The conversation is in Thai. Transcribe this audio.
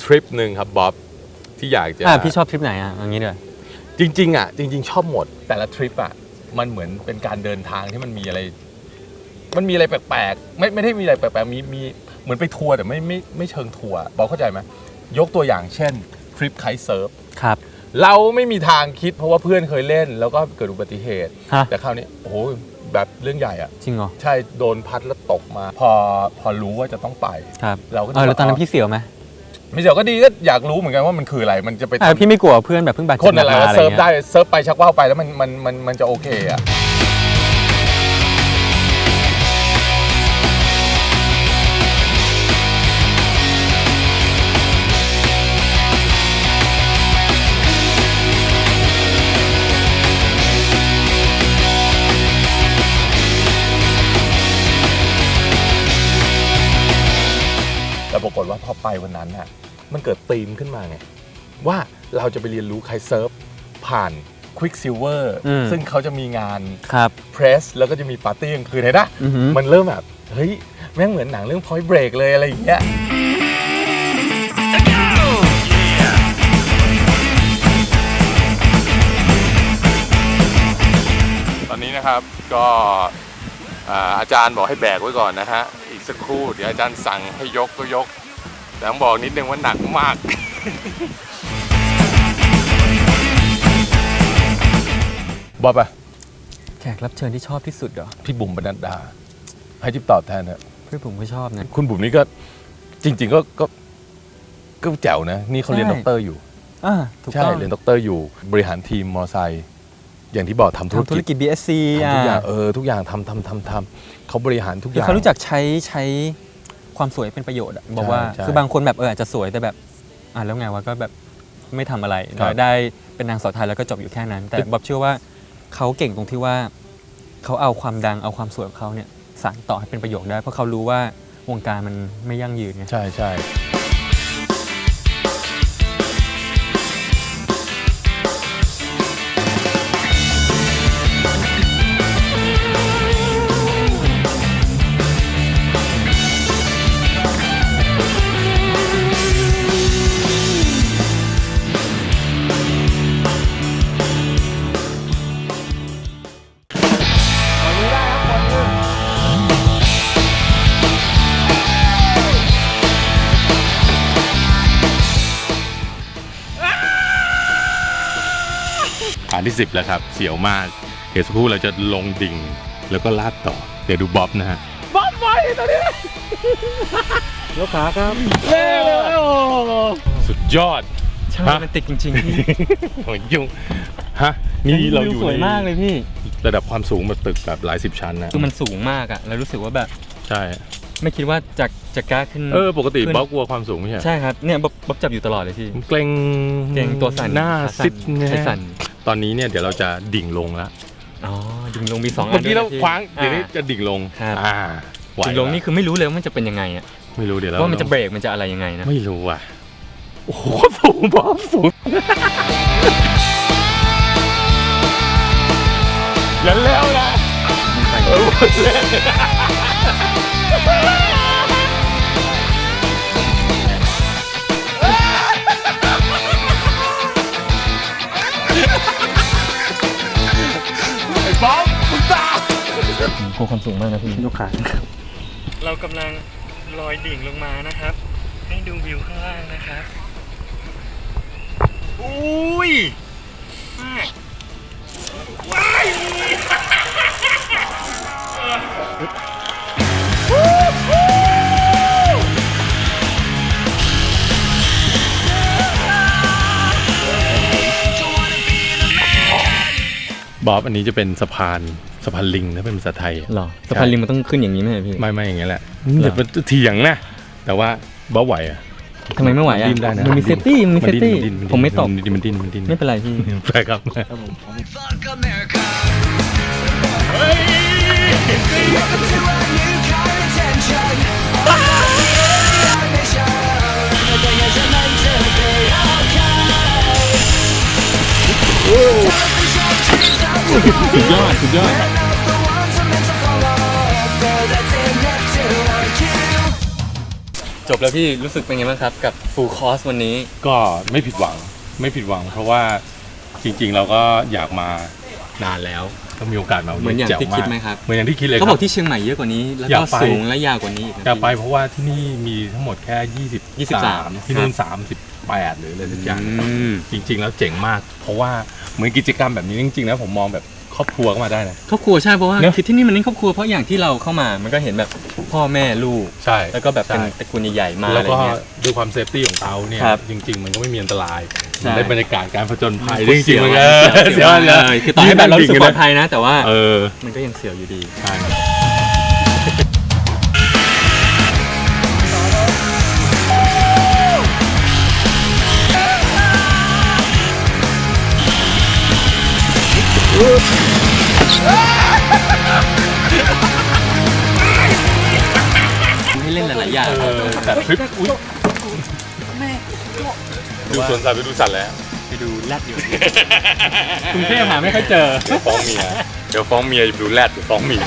อีกทริปหนึ่งครับบ๊อบที่อยากจะอ่าพี่ชอบทริปไหนอะอย่างนี้เดี๋ยวจริงๆอะจริง ๆ ชอบหมดแต่ละทริปอะมันเหมือนเป็นการเดินทางที่มันมีอะไร มันมีอะไรแปลกๆไม่ไม่ได้มีอะไรแปลกๆมีมีเหมือนไปทัวร์แต่ไม่ไม่ไม่เชิงทัวร์บอกเข้าใจไหมยกตัวอย่างเช่นทริปไคท์เซิร์ฟครับ เราไม่มีทางคิดเพราะว่าเพื่อนเคยเล่น แล้วก็เกิดอุบัติเหตุ ฮะ แต่คราวนี้โอ้โหแบบเรื่องใหญ่อะ จริงเหรอใช่โดนพัดแล้วตกมา พอพอรู้ว่าจะต้องไป ครับเราก็เออแล้วตอนนั้นพี่เสียวไหม ไม่เดี๋ยวก็ดีก็อยากรู้เหมือนกันว่ามันคืออะไร มันจะไปอ่าพี่ไม่กลัวเพื่อนแบบเพิ่งบาดคเจ็บนอะไรมาว่าอะไรเซิร์ฟเงี้ย ได้เซิร์ฟไปชักว่าวไปแล้วมันมันมันมันจะโอเคอะ ว่าพอไปวันนั้นน่ะมันเกิดธีมขึ้นมาไงว่าเราจะไปเรียนรู้ไคท์เซิร์ฟผ่าน Quicksilver อืม ซึ่งเขาจะมีงาน ครับ เพรสแล้วก็จะมีปาร์ตี้กลางคืนเห็นนะอือหือ มันเริ่มแบบ เฮ้ย แม่งเหมือนหนังเรื่อง Point Break เลยอะไรอย่างเงี้ยตอนนี้นะครับก็อ่าอาจารย์บอกให้แบกไว้ก่อนนะฮะ อีกสักครู่ เดี๋ยวอาจารย์สั่งให้ยกก็ยก แต่ต้องบอกนิดนึงว่าหนักมาก บอบอะแขกรับเชิญที่ชอบที่สุดเหรอพี่บุ๋มบรรณดา ให้ทิปตอบแทนนะเพื่อนผมก็ชอบนะ คุณบุ๋มนี่ก็จริง ๆ ก็ก็ก็แจ๋วนะ นี่เขาเรียนใช่ ด็อกเตอร์อยู่ อ่าถูกใช่ต้องเรียนด็อกเตอร์อยู่บริหารทีมมอไซค์อย่างที่บอกทำธุรทำธุรกิกิจจ BSC ทำอะทุกอย่างเออทุกอย่างทำทำทำทำเขาบริหารทุกอคือย่างเขารู้จักใช้ใช้ ความสวยเป็นประโยชน์อะบอกว่าใช่คือบางคนแบบเอออาจจะสวยแต่แบบอ่าแล้วไงวะก็แบบไม่ทำอะไรครับ ได้เป็นนางสาวไทยแล้วก็จบอยู่แค่นั้น แต่บ๊อบเชื่อว่าเขาเก่งตรงที่ว่าเขาเอาความดังเอาความสวยของเขาเนี่ยสานต่อให้เป็นประโยชน์ได้เพราะเขารู้ว่าวงการมันไม่ยั่งยืนไง ใช่ใช่ ฐานที่ 10 แล้วครับ เสียวมาก เดี๋ยวสักครู่เราจะลงดิ่ง แล้วก็ลาดต่อ เดี๋ยวดูบ๊อบนะฮะ บ๊อบไว้ตอนนี้ยกขาครับเร็วสุดยอดช่างฮะโรแมนติกจริงๆพี่โอ้ยยุ่งฮะ นี่เราอยู่สวยในมากเลยพี่ ระดับความสูงแบบตึกแบบหลายสิบชั้นนะ คือมันสูงมากอะแล้วรู้สึกว่าแบบ ใช่ ไม่คิดว่าจะจะกล้าขึ้น เออปกติขึ้นบ๊อบกลัวความสูงไม่ใช่เหรอใช่ครับเนี่ยบ๊อบบ๊อบจับอยู่ตลอดเลยพี่ เกรงเก่งตัวสั่นหน้าขาซิดนะใจฮะสั่นตอนนี้เนี่ยเดี๋ยวเราจะดิ่งลงแล้วอ๋อดิ่งลงมีสองอันเมื่อกี้เราด้วยนะพี่ คว้างเดี๋ยวนี้อ่าจะดิ่งลงครับ อ่าไหวดิ่งลงนี่คือไม่รู้เลยว่ามันจะเป็นยังไงอะไม่รู้เดี๋ยวเราว่ามันจะเบรกมันจะอะไรยังไงนะไม่รู้อะโอ้โหสูงบ๊อบสูงอย่าแล้วนะ เออเล่น โหความสูงมากนะพี่ยกขาเรากำลังลอยดิ่งลงมานะครับ ให้ดูวิวข้างล่างนะครับอุ้ยมากว้ายบ๊อบอันนี้จะเป็นสะพาน สะพานลิงถ้าเป็นภาษาไทยอะหรอสะพานลิงมันต้องขึ้นอย่างนี้ไหมพี่ไม่ไม่อย่างเงี้ยแหละเดี๋ยวมันเถียงนะ แต่ว่าบ๊อบไหวอะทำไมไม่ไหวอะดิ้นได้นะมันมีเซฟตี้มันมีเซฟตี้ดิ้นดิ้นผมไม่ตกนดิ้นมันดิ้นมันดิ้นไม่เป็นไรพี่ใช่ครับ Fuck America. Welcome สุดยอดสุดยอด The ones I'm meant to follow, but that's enough to like you. จบแล้วพี่รู้สึกเป็นไงบ้างครับ กับฟูลคอร์สวันนี้ ก็ไม่ผิดหวังไม่ผิดหวัง เพราะว่าจริงๆเราก็อยากมานานแล้วก็มีโอกาสมาวัเหมือนอย่างแจ๋วที่คิดไหมครับ เหมือนอย่างที่คิดเลยคเขารับอกที่เชียงใหม่เยอะกว่านี้ แล้วอยาก็กไป สูงและยาวกว่านี้อีกนะอยากไปพี่ เพราะว่าที่นี่มีทั้งหมดแค่ 23 23 ที่นู่น38 หรืออะไรสักอย่าง อืม จริงๆแล้วเจ๋งมาก เพราะว่าเหมือนกิจกรรมแบบนี้จริงๆแล้วผมมองแบบค รอบครัวก็มาได้นะ ครอบครัวใช่เพราะว่าเนอะ คือที่นี่มันเน้นครอบครัวเพราะอย่างที่เราเข้ามา มันก็เห็นแบบพ่อแม่ลูก ใช่แล้วก็แบบเป็นใช่ตระกูลใหญ่ๆมาแล้อะวไรก็เงี้ย ด้วยความเซฟตี้ของเขาเนี่ยครับจริง ๆ มันก็ไม่มีอันตรายใช่ ได้บรรยากาศการผจญภัยโคตจริงๆมันเสีก็ยวอะเสียวเสียวเลยเลยคือต่อให้แบบเรารู้สึกปลอดภัยนะ แต่ว่าเออมันก็ยังเสียวอยู่ดี ใช่ เออแต่ทริปอุ้ยดูสวนสัตว์ไปดูสัตว์แล้วไปดูแรดอยู่กรุงเทพหาไม่ค่อยเจอ เดี๋ยวฟ้องเมีย เดี๋ยวฟ้องเมียอย่าไปดูแรดเดี๋ยวฟ้องเมีย